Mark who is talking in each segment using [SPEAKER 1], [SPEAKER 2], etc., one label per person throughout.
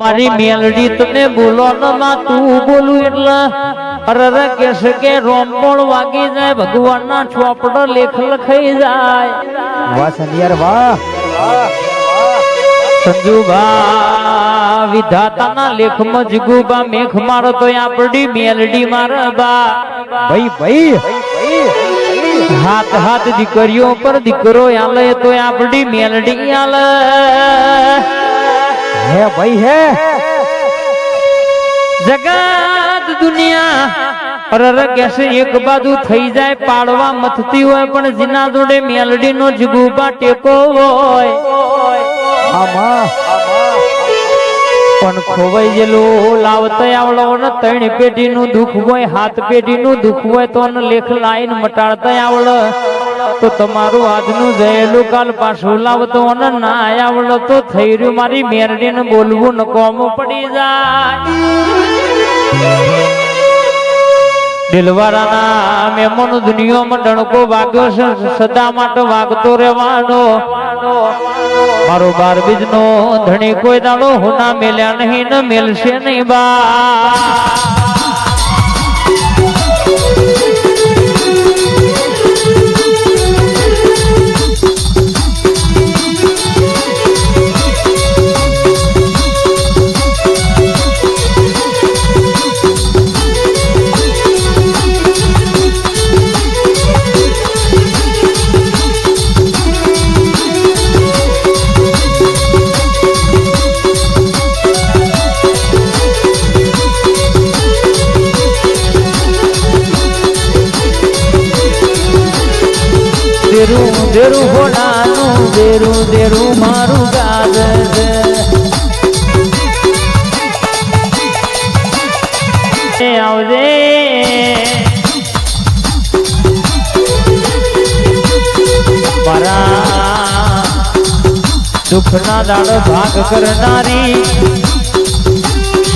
[SPEAKER 1] મારી મેલડી તમે બોલો ને માં તું બોલું એટલે. અરે કેસ કે રોમપોળ વાગી જાય ભગવાનના ચોપડો લેખ લખાઈ જાય.
[SPEAKER 2] વાહ સંધિયાર વાહ.
[SPEAKER 1] સંજુભા વિધાતાના લેખમાં જીગુબા મેઘ મારો તો આપડી મેલડી માર બા.
[SPEAKER 2] ભાઈ ભાઈ.
[SPEAKER 1] હાથ હાથ દીકરીઓ પર દીકરો આલે તો આપડી મેલડી આલે.
[SPEAKER 2] હે ભાઈ હે.
[SPEAKER 1] જગત દુનિયા અરર કેસે એક બાજુ થઈ જાય પાડવા મથતી હોય પણ જીના જોડે મેલડી નો જગુબા ટેકો હોય.
[SPEAKER 2] આમાં
[SPEAKER 1] પણ ખોવાઈ ગયેલું લાવતા આવડો ને ત્રણ પેઢીનું દુઃખ હોય, હાથ પેઢી નું દુઃખ હોય, તો ને લેખ લાઈન મટાડતા આવડે. તો તમારું આજનું જયેલું કાલ પાછું લાવતો ને ના આવડે. તો થઈ રહ્યું મારી મેરડીને બોલવું ને કોમું પડી જાય. દિલવારાના મેમોનો દુનિયામાં ડણકો વાગ્યો છે, સદા માટે વાગતો રહેવાનો. મારો બાર બીજનો ધણી કોઈ દાડો હોના મેલ્યા નહીં ન મેલશે નહીં બા. દેરું દેરું મારું ગાજર આવજે. મારા સુખના દાડ ભાગ કરનારી,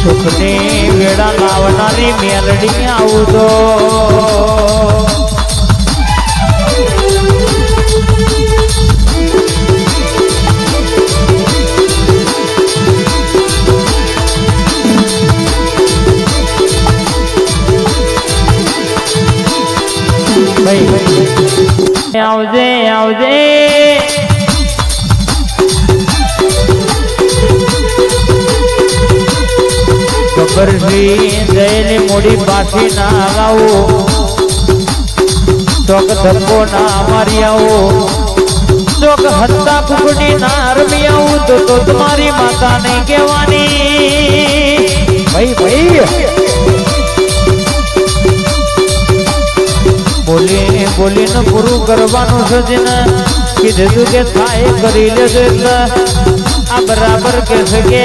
[SPEAKER 1] સુખની વેળા લાવનારી મેલડી આવજો. ભાઈ. આવજે આવજે. ગબ્બરજી જયેલી મોડી પાછી ના આવો ચોક ધક્કો ના મારી આવો. ચોક હત્તા ફૂકડી ના રમી આવું. તો તો તમારી માતા નહીં કહેવાની.
[SPEAKER 2] ભાઈ ભાઈ.
[SPEAKER 1] બોલી, બોલીને પૂરું કરવાનું છે જેને કીધું કે થાય, કરી લેજો એટલે. આ બરાબર કે છે કે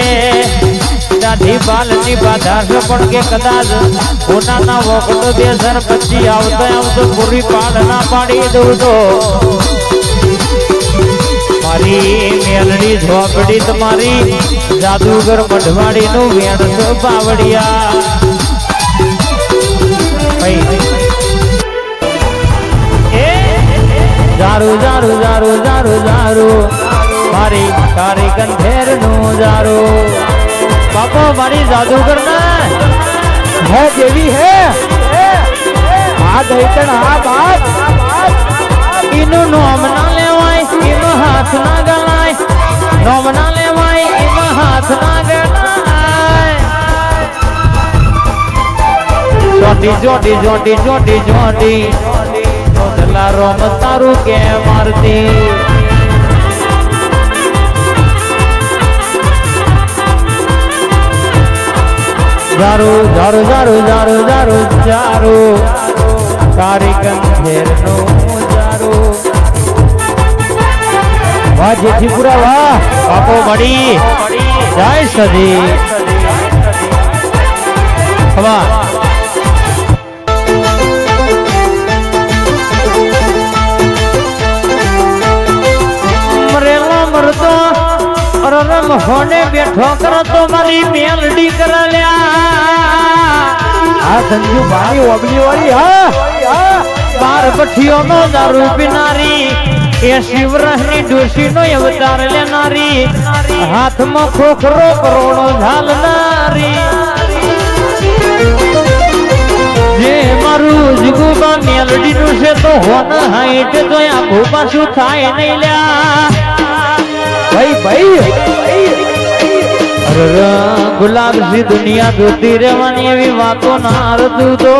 [SPEAKER 1] દાઢી બાલની બાધા છે, પણ કે કદાચ પોતાના વખતો બે હજાર પછી આવતો આવતો પૂરી પાડ ના પાડી દઉં તો. મારી મેલડી ઝોપડી તમારી જાદુગર મઢવાડી નું વેણ છે બાવડિયા જારું જારું જારું જારું જારું મારી તારી કંઠેરનું જારું બાપો, મારી જાદુગર ને
[SPEAKER 2] હે દેવી, હે. આ દૈતણ આ બાપ
[SPEAKER 1] એનું નોમ ના લેવાય, એમાં હાથ ના ગણાય. નોમ ના લેવાય, એમાં હાથ ના ગણાય. જોટી જોટી જોટી જોટી જોટી જોટલા રોમ તારું કે મારતી? જારું જારું જારું જારું જારું જારું તારી કંઠેરનું જારું વાહ જેઠીપુરા વાહ. બાપો મળી જય સદી વાહ અરરમ હોને બેઠો કરો તો મારી મેલડી કરાલ્યા
[SPEAKER 2] આ સંજુ ભાઈ ઓબલી વાળી, હા
[SPEAKER 1] બાર પઠીઓ નો દારૂ પીનારી, એ શિવરાહની ડોશીનો અવતાર લેનારી, હાથમાં ખોખરો કરોડો ઝાલનારી. જે મારું જુગુબા મેલડીનું છે તો હોન હાઈટ તો આખું પાછું થાય નહીં લ્યા.
[SPEAKER 2] ભાઈ ભાઈ.
[SPEAKER 1] અરે, ગુલાબ સી દુનિયા જોતી રહેવાની એવી વાતો ના અરતું તો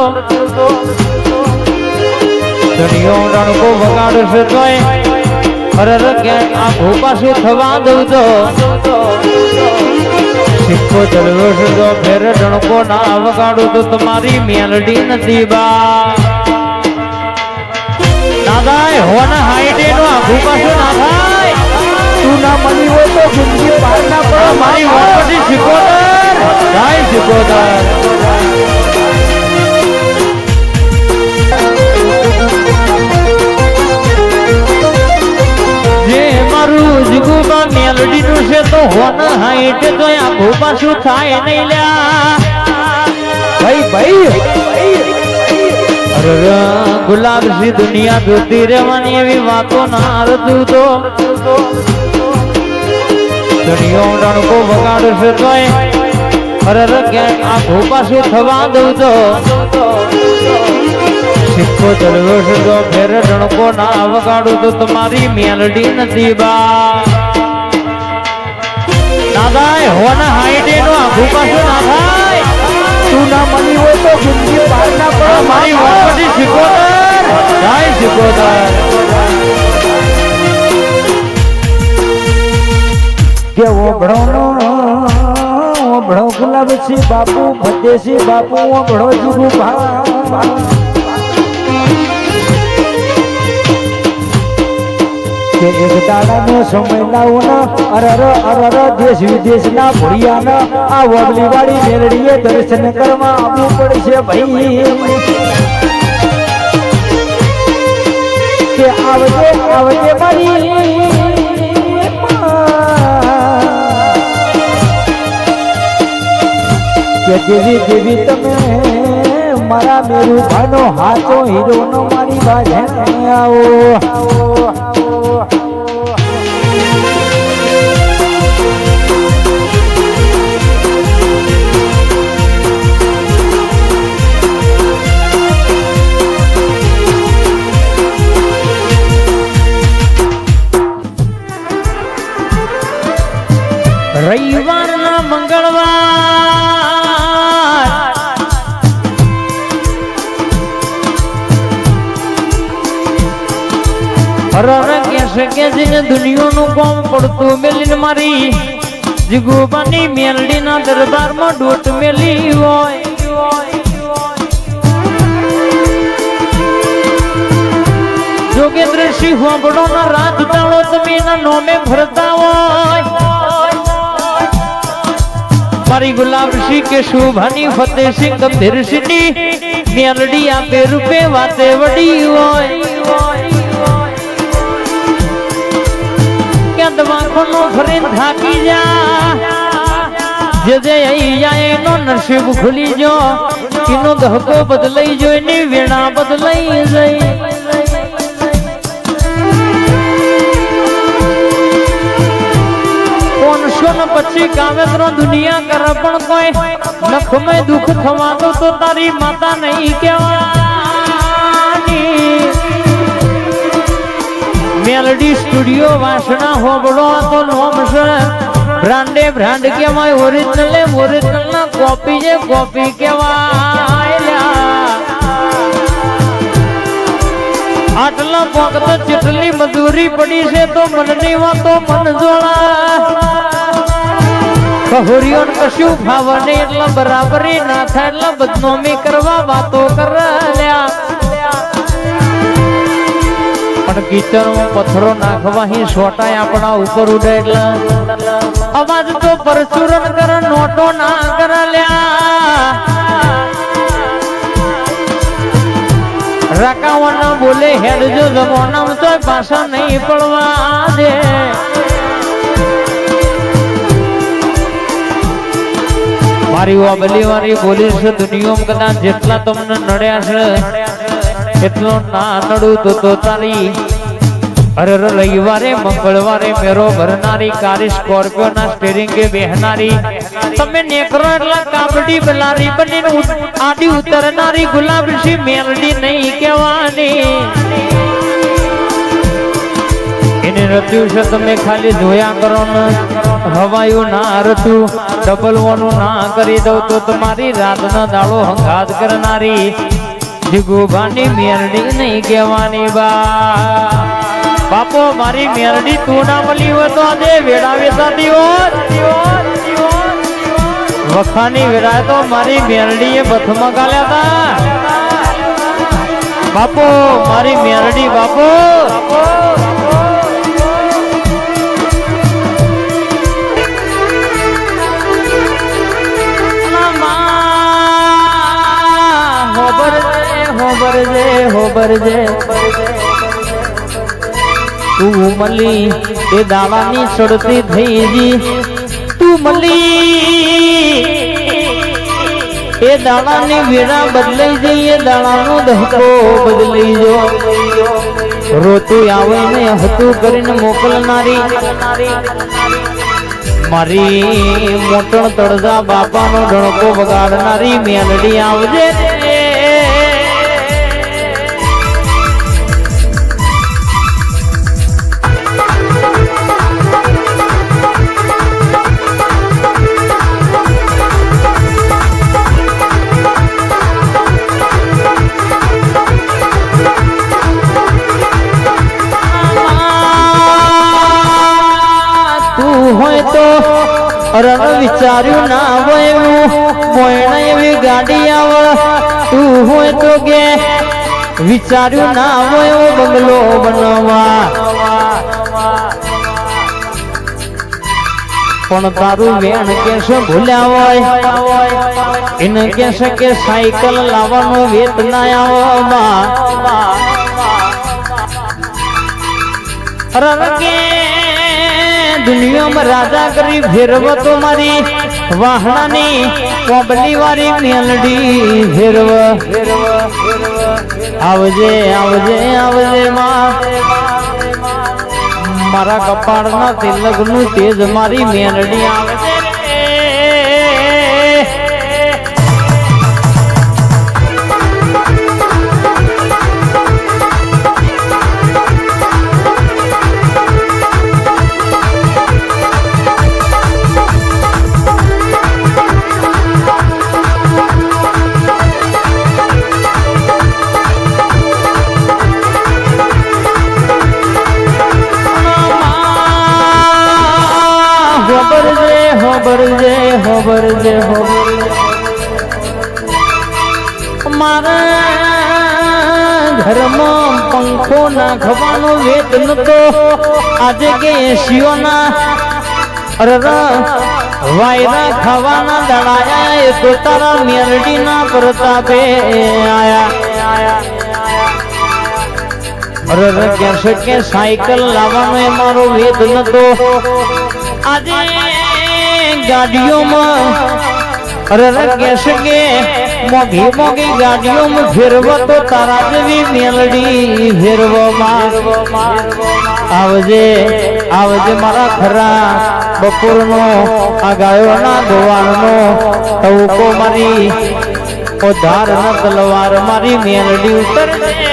[SPEAKER 1] રણકો વગાડશે તોય. અરે ક્યાંક આ ભૂપાસું થવા દઉં તો સિક્કો ચડવ્યો છે તો ફેર ડણકો ના વગાડું તો તમારી મેલડી નથી બા. દાદા હોન હાઈટે નો આ ભૂપાસું ના થાય.
[SPEAKER 2] ના મળી હોય તો જિંદગી પાર ના પડો.
[SPEAKER 1] મારી વાપરથી સિકોદર જાય સિકોદર જે મારું છે તો હોન હાઈટ તો આખું પાછું થાય નહીં લ્યા.
[SPEAKER 2] ભાઈ ભાઈ.
[SPEAKER 1] ગુલાબ સી દુનિયા જોતી રહેવાની એવી વાતો ના આવતું તો. દુનિયો રણકો વગાડશે તોય. અરે ક્યાંક આખું પાછું થવા દઉં તો. સિક્કો ચડવ્યો છે તો ફેર રણકો ના વગાડું તો તમારી મેલડી નથી બા. દાદાએ હોના હાઈટે નો આખું પાછું ના થાય.
[SPEAKER 2] તું ના મની હોય તો જિંદગી પાર ના પડે.
[SPEAKER 1] મારી વાપરથી સિકોદર જાય સિકોદર
[SPEAKER 2] કે ઓભળો ઓભળો ગુલાબ છે બાપુ ભદ્દેશી બાપુ ઓભળો જુગુ કે એક દાડાનો સમય લાવો ના, અરર અરર, દેશ વિદેશના ભોળિયાના, આ વગલી વાળી મેલડીએ દર્શન કરવા આવવું પડશે ભાઈ. આવજે આવજે મારી. કે દેવી દેવી તમે મારા મેરુ ભાનો હાથો હીરો નો મારી બાજે આવો.
[SPEAKER 1] હરર કેસે કે દુનિયાનું કોમ પડતું મેલીને મારી. જીગુબાની મેલડીના દરબારમાં ડોટ મેલી હોય. જોગેન્દ્ર સિંહ હોંભળો ના રાત દાડો તમે એના નોમે ભરતા હોય. મારી ગુલાબ સિંહ કે શુભાની ફતેહસિંહ ગંભીરસિંહની મેલડી આપે રૂપે વાતે વડી હોય. કે દવાખાનો ફરીને થાકી જા. જે જે અહીં જાય એનો નસીબ ખુલી જો એનો ધક્કો બદલાઈ જો એની વેણા બદલાઈ ને પછી કાવેતરો દુનિયા કર પણ કોઈ? નખમય દુઃખ થવાનું તો તારી માતા નહીં કહેવાની મેલડી સ્ટુડિયો વાસણા હોબળો તો નોમ છે. બ્રાન્ડે બ્રાન્ડ કેવાય ઓરિજિનલ ઓરિજિનલ ના કોપી છે કોપી કેવાય. આટલા વખત ચેટલી મજૂરી પડી છે તો મનની વાતો મન જોડા કહોરીઓ કશું ભાવ નહીં, એટલે બરાબરી ના થાય, એટલે બદનામી કરવા વાતો કર્યા પણ કિચનમાં પથ્થરો નાખવા સોટાય આપણા ઉપર ઉડે એટલે અવાજ તો પરચુરણ કર, નોટો ના કર લ્યા. રકાવાના બોલે, હેડ જો તો પાછા નહીં પડવા દે. મારી વાબલી મારી બોલી છે દુનિયામાં કદાચ જેટલા તમને નડ્યા છે એટલો ના નડું તો તો તારી અરે રવિવારે, મંગળવારે મેરો ભરનારી કારી સ્કોર્પિયો ના સ્ટેરિંગ બેહનારી. તમે નેકરો એટલે કાબડી બલારી બની આડી ઉતરનારી ગુલાબ સી મેલડી નહીં કહેવાની. એને રત્યું છે તમે ખાલી જોયા કરો ને. હવાયું ના રતું ડબલ ઓનું ના કરી દઉં તો તમારી રાતનો દાડો હંગાત કરનારી. જીગુભાની મેરડી નહીં કહેવાની બા. બાપો, મારી મેરડી તું ના મળી હોય તો આજે વેડા વેચાતી વખાની વેળાએ તો મારી મેરડીએ બથમાં ગાલ્યા હતા બાપો, મારી મેરડી બાપો. હોબરજે હોબરજે તું મલી એ દાવાની ચડતી થઈ ગઈ તું મલી એ દાણાની વેળા બદલાઈ જઈએ દાણાનો ધક્કો બદલાઈ જો રોતું આવે ને હતું કરીને મોકલનારી. મારી મોટણ તળજા બાપાનો ધણકો વગાડનારી મેલડી આવજે. રણ વિચાર્યું ના વયું મોયણ એવી ગાડી આવ તું હોય તો કે વિચાર્યું ના વયો બંગલો બનવા પણ તારું વેણ કેશે ભૂલ્યા હોય? એને કેસે કે સાયકલ લાવવાનો વેત ના આવવામાં રણકે દુનિયામાં રાજા કરી ફેરવતો મારી વાહણાની કોબલી વાળી મેલડી ફેરવ. આવજે આવજે આવજે માં. મારા કપાળના તિલકનું તેજ મારી મેલડી આવજે નાખવાનો વેત નતો. આજે કે શિવના વાયરા ખાવાના દડાયા એ તો તારા મેરડીના પ્રતાપે આયા. કહેશે કે સાયકલ લાવવાનો એ મારો વેદ નતો. આજે ગાડીઓમાં અરર કહેશે કે મોઘી મોઘી ગાડીઓમાં ફેરવો તો તારા જેવી મેલડી ફેરવો આવજે આવજે મારા ખરા બપોરનો આ ગાયોના ગોવાળનો તવકો મારી ઓ ધાર તલવાર મારી મેલડી ઉતરજે.